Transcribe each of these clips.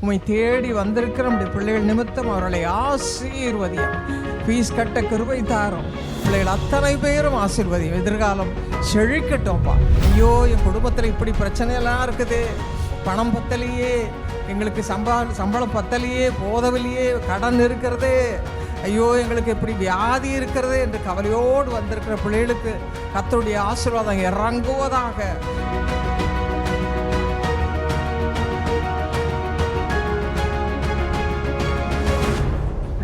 உம்மை தேடி வந்திருக்கிற நம்முடைய பிள்ளைகள் நிமித்தம் அவர்களை ஆசீர்வதியம். ஃபீஸ் கட்ட கிருபை தாரும். பிள்ளைகள் அத்தனை பேரும் ஆசீர்வதியம். எதிர்காலம் செழிக்கட்டும்ப்பா. ஐயோ என் குடும்பத்தில் இப்படி பிரச்சனையெல்லாம் இருக்குது. பணம் பத்தலையே. எங்களுக்கு சம்பா சம்பளம் பத்தலையே. போதவில்லையே. கடன் இருக்கிறது. ஐயோ எங்களுக்கு இப்படி வியாதி இருக்கிறது என்று கவலையோடு வந்திருக்கிற பிள்ளைகளுக்கு கத்தருடைய ஆசீர்வாதம் இறங்குவதாக.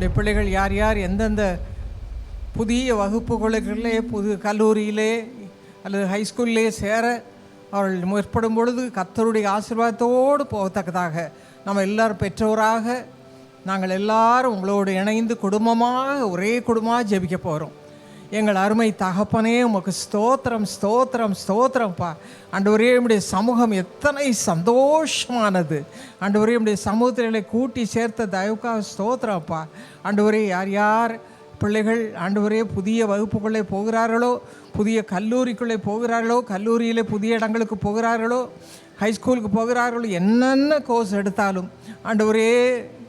இப்படி பிள்ளைகள் யார் யார் எந்தெந்த புதிய வகுப்புகளுக்குள்ளே புது கல்லூரியிலே அல்லது ஹைஸ்கூல்லே சேர அவர்கள் முற்படும் பொழுது கத்தருடைய ஆசீர்வாதத்தோடு போகத்தக்கதாக நம்ம எல்லாரும் பெற்றோராக நாங்கள் எல்லாரும் உங்களோடு இணைந்து குடும்பமாக ஒரே குடும்பமாக ஜெபிக்க போகிறோம் எங்கள் அருமை தகப்பனே உமக்கு ஸ்தோத்திரம் ஸ்தோத்திரம் ஸ்தோத்திரம்ப்பா அண்டு ஒரே உடைய சமூகம் எத்தனை சந்தோஷமானது. ஆண்டவரே உம்முடைய சமூகத்திலே கூட்டி சேர்த்த தயவுக்காக ஸ்தோத்திரம்ப்பா ஆண்டவரே யார் யார் பிள்ளைகள் ஆண்டவரே புதிய வகுப்புக்குள்ளே போகிறார்களோ புதிய கல்லூரிக்குள்ளே போகிறார்களோ கல்லூரியிலே புதிய இடங்களுக்கு போகிறார்களோ ஹைஸ்கூலுக்கு போகிறார்களோ என்னென்ன கோர்ஸ் எடுத்தாலும் ஆண்டவரே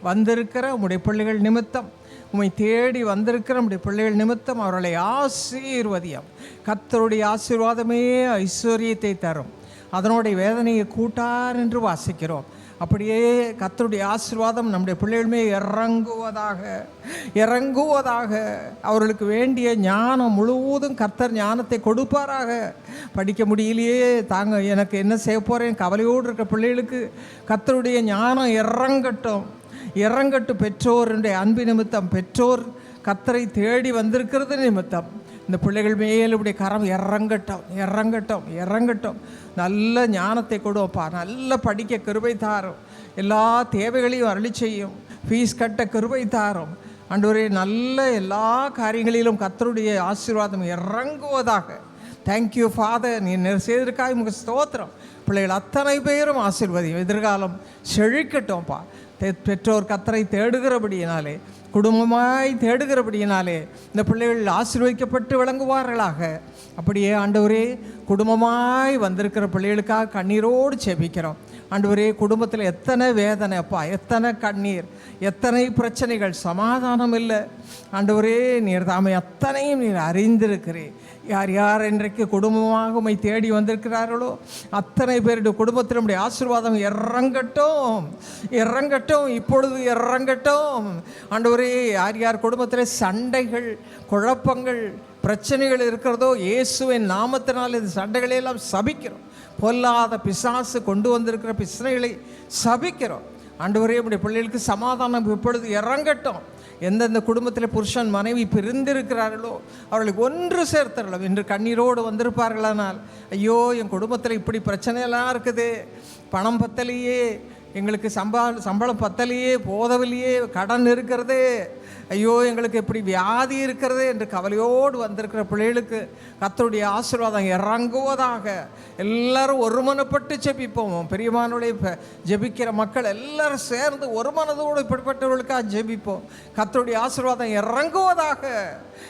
வந்திருக்கிற உம்முடைய பிள்ளைகள் நிமித்தம் உம்மை தேடி வந்திருக்கிற நம்முடைய பிள்ளைகள் நிமித்தம் அவர்களை ஆசீர்வதியம். கத்தருடைய ஆசீர்வாதமே ஐஸ்வர்யத்தை தரும். அதனுடைய வேதனையை கூட்டார் என்று வாசிக்கிறோம். அப்படியே கத்தருடைய ஆசீர்வாதம் நம்முடைய பிள்ளைகளுமே இறங்குவதாக இறங்குவதாக அவர்களுக்கு வேண்டிய ஞானம் முழுவதும் கர்த்தர் ஞானத்தை கொடுப்பாராக. படிக்க முடியலையே தாங்க எனக்கு என்ன செய்ய போகிறேன் கவலையோடு இருக்க பிள்ளைகளுக்கு கர்த்தருடைய ஞானம் இறங்கட்டும். இறங்கட்டு பெற்றோருடைய அன்பு நிமித்தம் பெற்றோர் கத்தரை தேடி வந்திருக்கிறது நிமித்தம். இந்த பிள்ளைகள் மேல் இப்படி கரம் இறங்கட்டும் இறங்கட்டும் இறங்கட்டும். நல்ல ஞானத்தை கொடுப்பா. நல்ல படிக்க கிருபை தாரும். எல்லா தேவைகளையும் அருளி செய்யும். ஃபீஸ் கட்ட கிருபை தாரும். அன்றுவரே நல்ல எல்லா காரியங்களிலும் கத்தருடைய ஆசீர்வாதம் இறங்குவதாக. தேங்க்யூ ஃபாதர் நீ செய்திருக்காய். உங்கள் ஸ்தோத்திரம். பிள்ளைகள் அத்தனை பேரும் ஆசீர்வதியும். எதிர்காலம் செழிக்கட்டும்ப்பா பெற்றோர் கத்தரை தேடுகிறபடியினாலே குடும்பமாய் தேடுகிறபடியினாலே இந்த பிள்ளைகள் ஆசீர்வதிக்கப்பட்டு விளங்குவார்களாக அப்படியே ஆண்டவரே குடும்பமாய் வந்திருக்கிற பிள்ளைகளுக்காக கண்ணீரோடு செபிக்கிறோம். ஆண்டவரே குடும்பத்தில் எத்தனை வேதனை அப்பா எத்தனை கண்ணீர் எத்தனை பிரச்சனைகள் சமாதானம் இல்லை. ஆண்டவரே நீர் தாமை அத்தனையும் நீர் அறிந்திருக்கிறேன் யார் யார் இன்றைக்கு குடும்பமாக உம்மை தேடி வந்திருக்கிறார்களோ அத்தனை பேருடைய குடும்பத்தில் நம்முடைய ஆசீர்வாதம் இறங்கட்டும். இறங்கட்டும் இப்பொழுது இறங்கட்டும். ஆண்டவரே யார் யார் குடும்பத்தில் சண்டைகள் குழப்பங்கள் பிரச்சனைகள் இருக்கிறதோ இயேசுவின் நாமத்தினால் இந்த சண்டைகளையெல்லாம் சபிக்கிறோம். பொல்லாத பிசாசு கொண்டு வந்திருக்கிற பிரச்சனைகளை சபிக்கிறோம். ஆண்டவரே நம்முடைய பிள்ளைகளுக்கு சமாதானம் இப்பொழுது இறங்கட்டும். எந்தெந்த குடும்பத்தில் புருஷன் மனைவி பிரிந்திருக்கிறார்களோ அவர்களுக்கு ஒன்று சேர்த்தரலாம். என்று கண்ணீரோடு வந்திருப்பார்களானால் ஐயோ என் குடும்பத்தில் இப்படி பிரச்சனையெல்லாம் இருக்குது. பணம் பத்தலையே. எங்களுக்கு சம்பா சம்பளம் பத்தலையே. போதவில்லையே. கடன் இருக்கிறது. ஐயோ எங்களுக்கு இப்படி வியாதி இருக்கிறது என்று கவலையோடு வந்திருக்கிற பிள்ளைகளுக்கு கத்தருடைய ஆசீர்வாதம் இறங்குவதாக எல்லாரும் ஒருமனப்பட்டு ஜெபிப்போம். பெரியமானுடைய ஜெபிக்கிற மக்கள் எல்லாரும் சேர்ந்து ஒரு மனதோடு இப்படிப்பட்டவர்களுக்காக ஜெபிப்போம். கத்தருடைய ஆசீர்வாதம் இறங்குவதாக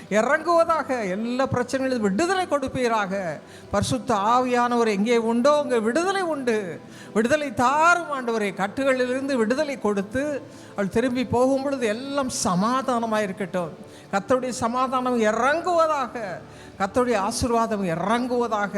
இறங்குவதாக எல்லா பிரச்சனைகளும் விடுதலை கொடுப்பீராக. பரிசுத்த ஆவியானவர் எங்கே உண்டோ அங்கே விடுதலை உண்டு. விடுதலை தாரும் ஆண்டவரை கட்டுகளிலிருந்து விடுதலை கொடுத்து அவள் திரும்பி போகும் பொழுது எல்லாம் சமாதானமாக இருக்கட்டும். கத்தருடைய சமாதானம் இறங்குவதாக கத்தருடைய ஆசீர்வாதம் இறங்குவதாக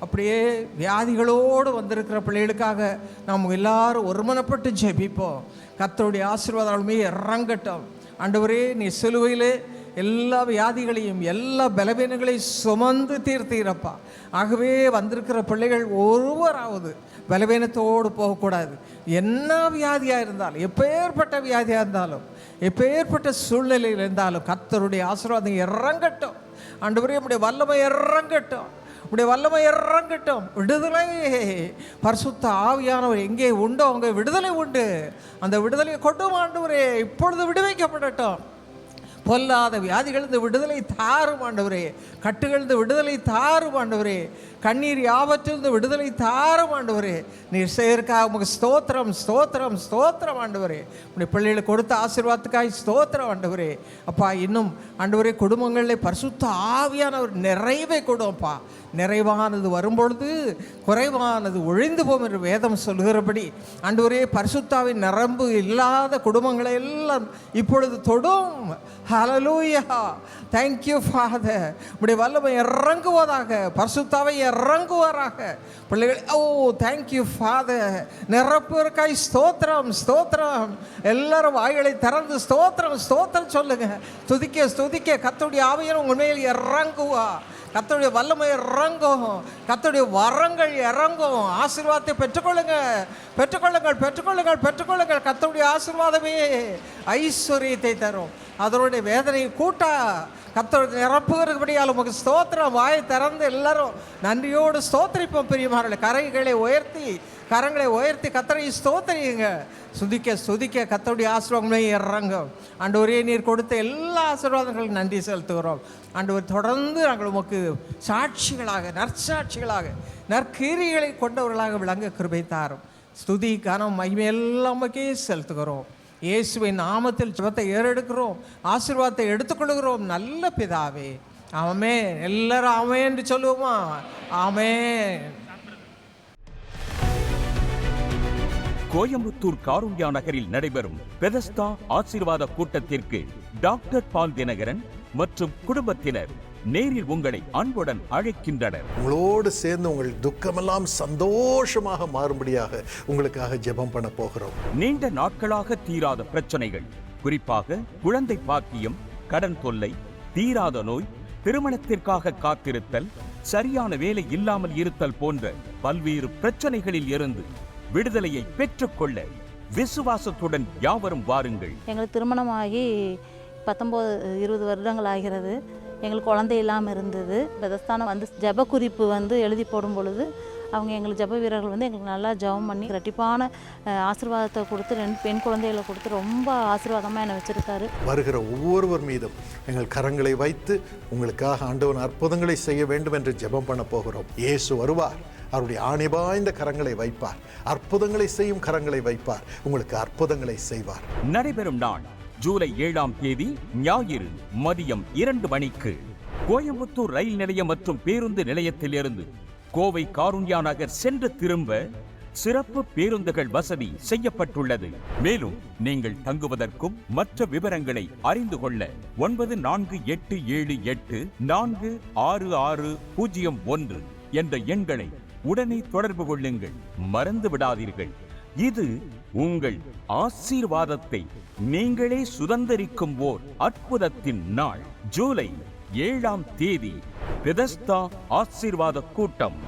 அப்படியே வியாதிகளோடு வந்திருக்கிற பிள்ளைகளுக்காக நாம் எல்லாரும் ஒருமனப்பட்டு ஜெபிப்போம். கத்தருடைய ஆசீர்வாதமே இறங்கட்டும். ஆண்டவரே நீ சிலுவையிலே எல்லா வியாதிகளையும் எல்லா பலவீனங்களையும் சுமந்து தீர்த்தீரப்பா. ஆகவே வந்திருக்கிற பிள்ளைகள் ஒருவராவது பலவீனத்தோடு போகக்கூடாது. என்ன வியாதியாக இருந்தாலும் எப்பேற்பட்ட வியாதியாக இருந்தாலும் எப்பேற்பட்ட சூழ்நிலையில் இருந்தாலும் கத்தருடைய ஆசீர்வாதம் இறங்கட்டும். ஆண்டவரே நம்முடைய வல்லமை இறங்கட்டும். உடைய வல்லமை இறங்கட்டும். விடுதலை பரிசுத்த ஆவியானவர் எங்கே உண்டோ அங்கே விடுதலை உண்டு. அந்த விடுதலையை கொண்டு ஆண்டவரே இப்பொழுது விடுவிக்கப்படட்டும். பொல்லாத வியாதிகளிருந்து விடுதலை தாரும் ஆண்டவரே. கட்டுகளிருந்து விடுதலை தாரும் ஆண்டவரே. கண்ணீர் யாவற்றிலிருந்து விடுதலை தாரும் ஆண்டவரே. நீர் செய்யறதுக்காக உமக்கு ஸ்தோத்திரம் ஸ்தோத்திரம் ஸ்தோத்திரம் ஆண்டவரே. உடைய பிள்ளைகளுக்கு கொடுத்த ஆசீர்வாதத்துக்காக ஸ்தோத்திரம் ஆண்டவரே. அப்பா இன்னும் ஆண்டவரே குடும்பங்களில் பரிசுத்த ஆவியான ஒரு நிறைவை கொடுப்பா. நிறைவானது வரும்பொழுது குறைவானது ஒழிந்து போகும் என்று வேதம் சொல்கிறபடி ஆண்டவரே பரிசுத்தாவின் நரம்பு இல்லாத குடும்பங்களை எல்லாம் இப்பொழுது தொடும். ஹலலூயா தேங்க்யூ ஃபாதர் உடைய வல்லமை இறங்குவதாக பர்சுத்தாவை இறங்குவாராக. பிள்ளைகள் ஓ தேங்க்யூ ஃபாதர் நிரப்பிற்காய் ஸ்தோத்திரம் ஸ்தோத்திரம். எல்லாரும் வாய்களை திறந்து ஸ்தோத்திரம் ஸ்தோத்திரம் சொல்லுங்க. துதிக்க துதிக்க கத்துடைய ஆவியர் உண்மையில் இறங்குவா கத்தோடைய வல்லமை இறங்கும். கத்தோடைய வரங்கள் இறங்கும். ஆசீர்வாதத்தை பெற்றுக்கொள்ளுங்க பெற்றுக்கொள்ளுங்கள் பெற்றுக்கொள்ளுங்கள் பெற்றுக்கொள்ளுங்கள். கத்தோடைய ஆசீர்வாதமே ஐஸ்வர்யத்தை தரும். அதனுடைய வேதனையை கூட்டா. கத்தோடு நிரப்புகிறபடியால் உமக்கு ஸ்தோத்திரம். வாயை திறந்து எல்லாரும் நன்றியோடு ஸ்தோத்திரிப்போம் பிரியமார்கள் கரைகளை உயர்த்தி கரங்களை உயர்த்தி கத்தரை ஸ்தோத்தரியுங்க. சுதிக்க சுதிக்க கத்தோடைய ஆசீர்வாதமே இறங்கும். ஒரே நீர் கொடுத்த எல்லா ஆசீர்வாதங்களுக்கும் நன்றி செலுத்துகிறோம். ஆண்டவர் தொடர்ந்து நாங்கள் உமக்கு சாட்சிகளாக நற்சாட்சிகளாக நற்கீரிகளை கொண்டவர்களாக விளங்க கிருபை தாரும். ஸ்துதி கனம் மகிமை உமக்கே செலுத்துகிறோம். இயேசுவின் நாமத்தில் ஜெபத்தை ஏறெடுக்கிறோம். ஆசீர்வாதத்தை எடுத்துக்கொள்கிறோம் நல்ல பிதாவே. ஆமே எல்லாரும் ஆமே என்று சொல்லுவோமா? ஆமே கோயம்புத்தூர் காருண்யா நகரில் நடைபெறும் பெதஸ்தா ஆசீர்வாத கூட்டத்திற்கு டாக்டர் பால் தினகரன் மற்றும் குடும்பத்தினர் நேரில் உங்களை அன்புடன் அழைக்கின்றனர். உங்களோடு சேர்ந்து உங்கள் துக்கமெல்லாம் சந்தோஷமாக மாறும்படியாக உங்களுக்காக ஜெபம் பண்ண போகிறோம். நீண்ட நாட்களாக தீராத பிரச்சனைகள் குறிப்பாக குழந்தை பாக்கியம் கடன் தொல்லை தீராத நோய் திருமணத்திற்காக காத்திருத்தல் சரியான வேலை இல்லாமல் இருத்தல் போன்ற பல்வேறு பிரச்சனைகளில் இருந்து விடுதலையை பெற்றுக்கொள்ள விசுவாசத்துடன் யாவரும் வாருங்கள். எங்களுக்கு திருமணமாகி பத்தொம்போது இருபது வருடங்கள் ஆகிறது. எங்களுக்கு குழந்தை இல்லாமல் இருந்தது. பெதஸ்தானம் வந்து ஜெப குறிப்பு வந்து எழுதி போடும் பொழுது அவங்க எங்களுக்கு ஜெப வீரர்கள் வந்து எங்களுக்கு நல்லா ஜெபம் பண்ணி ரெட்டிப்பான ஆசீர்வாதத்தை கொடுத்து ரெண்டு பெண் குழந்தைகளை கொடுத்து ரொம்ப ஆசீர்வாதமாக என்னை வச்சுருக்காரு. வருகிற ஒவ்வொருவர் மீதும் எங்கள் கரங்களை வைத்து உங்களுக்காக ஆண்டவன் அற்புதங்களை செய்ய வேண்டும் என்று ஜெபம் பண்ண போகிறோம். இயேசு வருவார். அவருடைய ஆணிபாய்ந்த கரங்களை வைப்பார். அற்புதங்களை செய்யும் கரங்களை வைப்பார். உங்களுக்கு அற்புதங்களை செய்வார். நடைபெறும் நாள் ஜூலை ஏழாம் தேதி ஞாயிறு மதியம் இரண்டு மணிக்கு. கோயம்புத்தூர் ரயில் நிலையம் மற்றும் பேருந்து நிலையத்திலிருந்து கோவை காருண்யா நகர் சென்று திரும்ப சிறப்பு பேருந்துகள் வசதி செய்யப்பட்டுள்ளது. மேலும் நீங்கள் தங்குவதற்கும் மற்ற விவரங்களை அறிந்து கொள்ள ஒன்பது நான்கு எட்டு ஏழு எட்டு நான்கு ஆறு ஆறு பூஜ்ஜியம் ஒன்று என்ற எண்களை உடனே தொடர்பு கொள்ளுங்கள் மறந்து விடாதீர்கள். இது உங்கள் ஆசீர்வாதத்தை நீங்களே சுதந்திரிக்கும் ஓர் அற்புதத்தின் நாள். ஜூலை ஏழாம் தேதி பெதஸ்தா ஆசீர்வாத கூட்டம்.